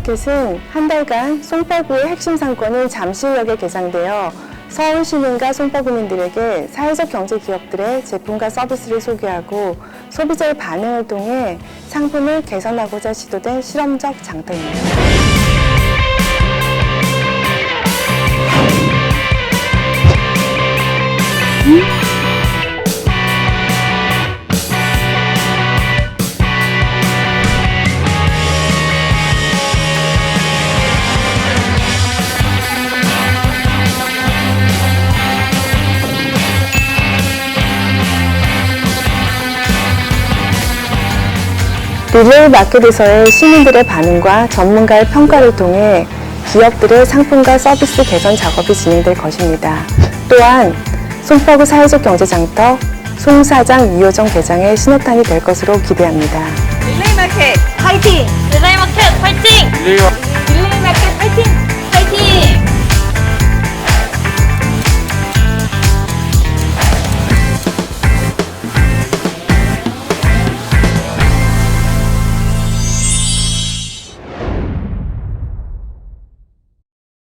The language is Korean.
릴레이마켓은 한 달간 송파구의 핵심 상권인 잠실역에 개장되어 서울 시민과 송파구민들에게 사회적 경제 기업들의 제품과 서비스를 소개하고 소비자의 반응을 통해 상품을 개선하고자 시도된 실험적 장터입니다. 릴레이 마켓에서의 시민들의 반응과 전문가의 평가를 통해 기업들의 상품과 서비스 개선 작업이 진행될 것입니다. 또한 송파구 사회적 경제장터 송사장 2호점 개장의 신호탄이 될 것으로 기대합니다. 릴레이 마켓 화이팅! 릴레이 마켓 화이팅! 릴레이와